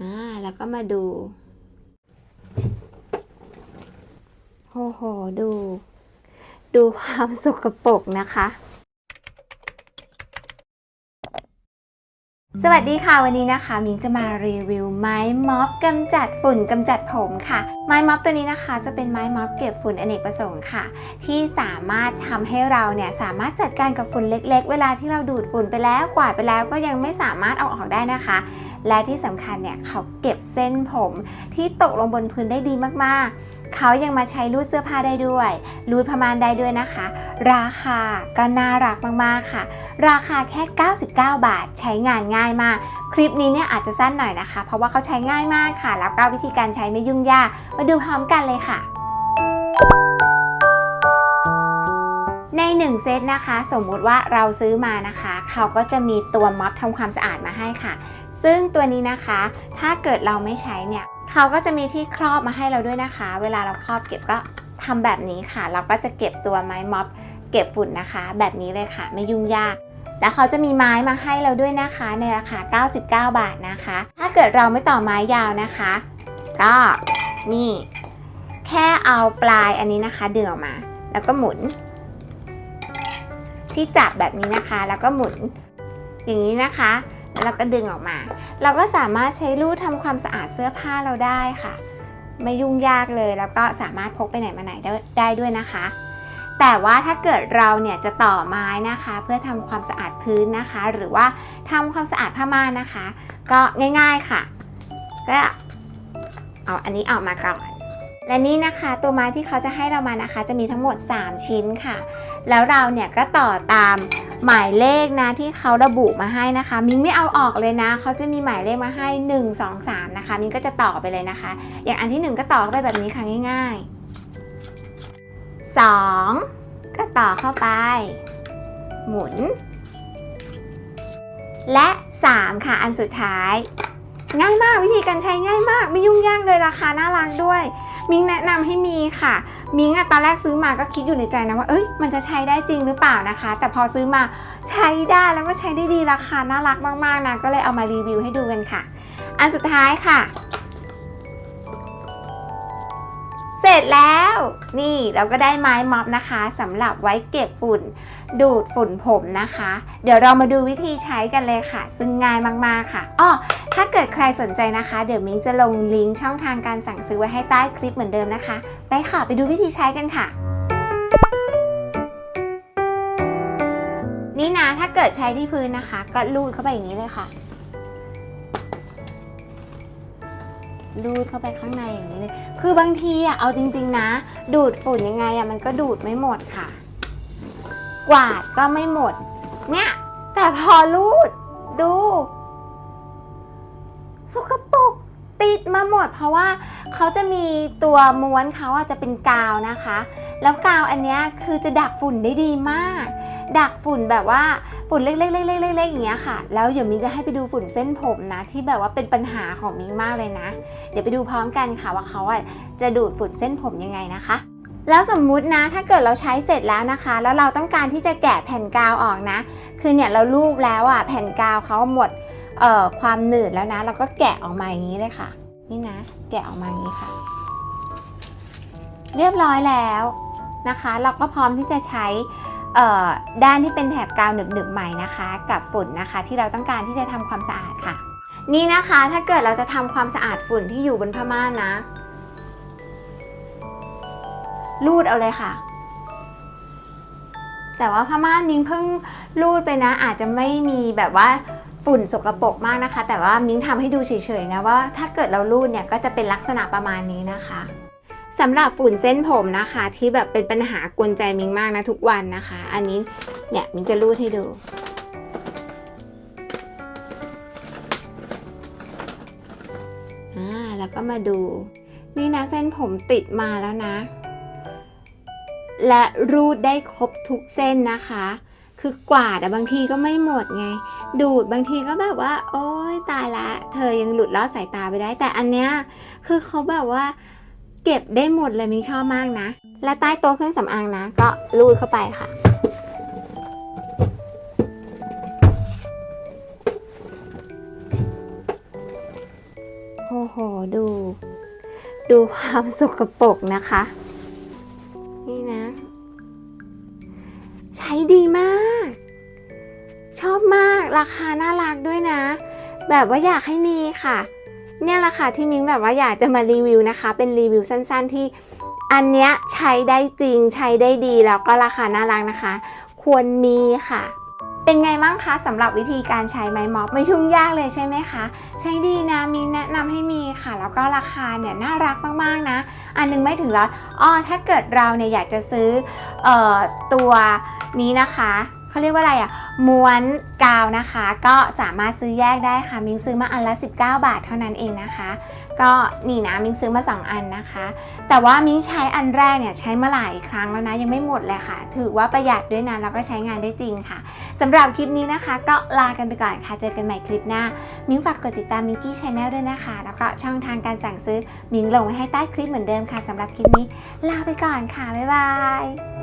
อ่าแล้วก็มาดูโอ้โหดู ดูความสกปรกนะคะ สวัสดีค่ะวันนี้นะคะมิงจะมารีวิวไม้ม็อบกำจัดฝุ่นกำจัดผมค่ะ ไม้ม็อบตัวนี้นะคะ จะเป็นไม้ม็อบเก็บฝุ่นอเนกประสงค์ค่ะ ที่สามารถทำให้เราเนี่ยสามารถจัดการกับฝุ่นเล็ก ๆ เวลาที่เราดูดฝุ่นไปแล้วกวาดไปแล้วก็ยังไม่สามารถเอาออกได้นะคะ และที่สำคัญเนี่ยเขาเก็บเส้นผมที่ตกลงบนพื้นได้ดีมากๆ เขายังมาใช้รูดเสื้อผ้าได้ด้วย รูดผ้าม่านได้ด้วยนะคะ ราคาก็น่ารักมากๆค่ะ ราคาแค่ 99 บาท ใช้งานง่ายมาก คลิปนี้เนี่ยอาจจะสั้นหน่อยนะคะ เพราะว่าเขาใช้ง่ายมากค่ะ แล้วก็วิธีการใช้ไม่ยุ่งยาก มาดูพร้อมกันเลยค่ะใน 1 เซตนะคะ สมมุติว่าเราซื้อมานะคะ เขาก็จะมีตัวม็อบทำความสะอาดมาให้ค่ะ ซึ่งตัวนี้นะคะ ถ้าเกิดเราไม่ใช้เนี่ย เขาก็จะมีที่ครอบมาให้เราด้วยนะคะ เวลาเราครอบเก็บก็ทำแบบนี้ค่ะ เราก็จะเก็บตัวไม้ม็อบ เก็บฝุ่นนะคะ แบบนี้เลยค่ะ ไม่ยุ่งยากแล้วเขาจะมีไม้มาให้เราด้วยนะคะ ในราคา 99 บาทนะคะ ถ้าเกิดเราไม่ต่อไม้ยาวนะคะ ก็นี่ แค่เอาปลายอันนี้นะคะ ดึงออกมา แล้วก็หมุน ที่จับแบบนี้นะคะ แล้วก็หมุน อย่างนี้นะคะ แล้วเราก็ดึงออกมา เราก็สามารถใช้ลูดทำความสะอาดเสื้อผ้าเราได้ค่ะ ไม่ยุ่งยากเลยแล้วก็สามารถพกไปไหนมาไหนได้ได้ด้วยนะคะ แต่ว่าถ้าเกิดเราเนี่ยจะต่อไม้นะคะ เพื่อทำความสะอาดพื้นนะคะ หรือว่าทำความสะอาดผ้าม่านนะคะ ก็ง่ายๆค่ะ ก็เอาอันนี้ออกมาก่อนและนี่นะคะตัวไม้ที่เขาจะให้เรามานะคะ จะมีทั้งหมด 3 ชิ้นค่ะ แล้วเราเนี่ยก็ต่อตาม หมายเลขนะที่เขาระบุมาให้นะคะ มิงไม่เอาออกเลยนะ เขาจะมีหมายเลขมาให้ 1 2 3 นะคะ มิงก็จะต่อไปเลยนะคะ อย่างอันที่ 1 ก็ต่อเข้าไปแบบนี้ค่ะง่าย ๆ 2 ก็ต่อเข้าไป หมุน และ 3 ค่ะอันสุดท้าย ง่ายมากวิธีการใช้ง่ายมาก ไม่ยุ่งยากเลยราคาน่ารักด้วย มิงแนะนำให้มีค่ะ มิงอะตอนแรกซื้อมาก็คิดอยู่ในใจนะว่าเอ้ยมันจะใช้ได้จริงหรือเปล่านะคะ แต่พอซื้อมาใช้ได้แล้วก็ใช้ได้ดีราคาน่ารักมากๆนะก็เลยเอามารีวิวให้ดูกันค่ะ อันสุดท้ายค่ะ ร็จแล้ว นี่เราก็ได้ไม้ม็อบนะคะสำหรับไว้เก็บฝุ่น ดูดฝุ่นผมนะคะ เดี๋ยวเรามาดูวิธีใช้กันเลยค่ะ ซึ่งง่ายมากๆค่ะอ้อถ้าเกิดใครสนใจนะคะ เดี๋ยวมิ้งจะลงลิงก์ช่องทางการสั่งซื้อไว้ให้ใต้คลิปเหมือนเดิมนะคะ ไปค่ะไปดูวิธีใช้กันค่ะ นี่นะถ้าเกิดใช้ที่พื้นนะคะ ก็ลูดเข้าไปอย่างนี้เลยค่ะ ลูดเข้าไปข้างในอย่างนี้เลย คือบางทีอะเอาจริง ๆ นะ ดูดฝุ่นยังไงอะมันก็ดูดไม่หมดค่ะ กวาดก็ไม่หมด เนี่ย แต่พอลูดดู สกปรกติ ดมาหมด เพราะว่าเขาจะมีตัวม้วนเขาอะจะเป็นกาวนะคะ แล้วกาวอันนี้คือจะดักฝุ่นได้ดีมาก ดักฝุ่นแบบว่าฝุ่นเล็กๆๆๆๆอย่างเงี้ยค่ะ แล้วเดี๋ยวมิ้งจะให้ไปดูฝุ่นเส้นผมนะ ที่แบบว่าเป็นปัญหาของมิ้งมากเลยนะ เดี๋ยวไปดูพร้อมกันค่ะว่าเขาอะจะดูดฝุ่นเส้นผมยังไงนะคะแล้วสมมุตินะถ้าเกิดเราใช้เสร็จแล้วนะคะ แล้วเราต้องการที่จะแกะแผ่นกาวออกนะ คือเนี่ยเราลูบแล้วอะแผ่นกาวเขาหมดความหนืดแล้วนะ เราก็แกะออกมาอย่างนี้เลยค่ะ นี่นะ แกะออกมาอย่างนี้ค่ะ เรียบร้อยแล้วนะคะ เราก็พร้อมที่จะใช้ด้านที่เป็นแถบกาวหนึบๆใหม่นะคะ กับฝุ่นนะคะ ที่เราต้องการที่จะทำความสะอาดค่ะ นี่นะคะถ้าเกิดเราจะทำความสะอาดฝุ่นที่อยู่บนผ้าม่านนะรูดเอาเลยค่ะ แต่ว่าผ้าม่านมิ้งเพิ่งรูดไปนะ อาจจะไม่มีแบบว่า ฝุ่นสกรปรกมากนะคะ แต่ว่ามิ้งทำให้ดูเฉยๆนะว่าถ้าเกิดเรารูดเนี่ยก็จะเป็นลักษณะประมาณนี้นะคะสำหรับฝุ่นเส้นผมนะคะ ที่แบบเป็นปัญหากวนใจมิ้งมากนะทุกวันนะคะ อันนี้เนี่ยมิ้งจะรูดให้ดูอ่าแล้วก็มาดู นี่นะเส้นผมติดมาแล้วนะ และรูดได้ครบทุกเส้นนะคะ คือกวาดอะบางทีก็ไม่หมดไง ดูดบางทีก็แบบว่า โอ๊ยตายละ เธอยังหลุดลอดสายตาไปได้ แต่อันเนี้ยคือเขาแบบว่า เก็บได้หมดเลยมิงชอบมากนะ และใต้โต๊ะเครื่องสำอางนะ ก็รูดเข้าไปค่ะโอ้โหดู ดูความสกปรกนะคะากราคาน่ารักด้วยนะ แบบว่าอยากให้มีค่ะ เนี่ยแหละค่ะที่มิ้งแบบว่าอยากจะมารีวิวนะคะ เป็นรีวิวสั้นๆที่อันเนี้ยใช้ได้จริงใช้ได้ดีแล้วก็ราคาน่ารักนะคะ ควรมีค่ะ เป็นไงบ้างคะสำหรับวิธีการใช้ไม้ม็อบไม่ยุ่งยากเลยใช่ไหมคะ ใช้ดีนะมีแนะนำให้มีค่ะ แล้วก็ราคาเนี่ยน่ารักมากๆนะ อันหนึงไม่ถึงร้อยอ้อถ้าเกิดเราเนี่ยอยากจะซื้อออตัวนี้นะคะ เขาเรียกว่าอะไรอะม้วนกาวนะคะ ก็สามารถซื้อแยกได้ค่ะ มิงซื้อมาอันละ 19 บาทเท่านั้นเองนะคะ ก็นี่นะมิงซื้อมา 2 อันนะคะ แต่ว่ามิงใช้อันแรกเนี่ยใช้มาหลายครั้งแล้วนะยังไม่หมดเลยค่ะ ถือว่าประหยัดด้วยนะแล้วก็ใช้งานได้จริงค่ะสำหรับคลิปนี้นะคะ ก็ลากันไปก่อนค่ะ เจอกันใหม่คลิปหน้า มิงฝากกดติดตามมิงกี้ชาแนลด้วยนะคะ แล้วก็ช่องทางการสั่งซื้อมิงลงไว้ให้ใต้คลิปเหมือนเดิมค่ะสำหรับคลิปนี้ลาไปก่อนค่ะบ๊ายบาย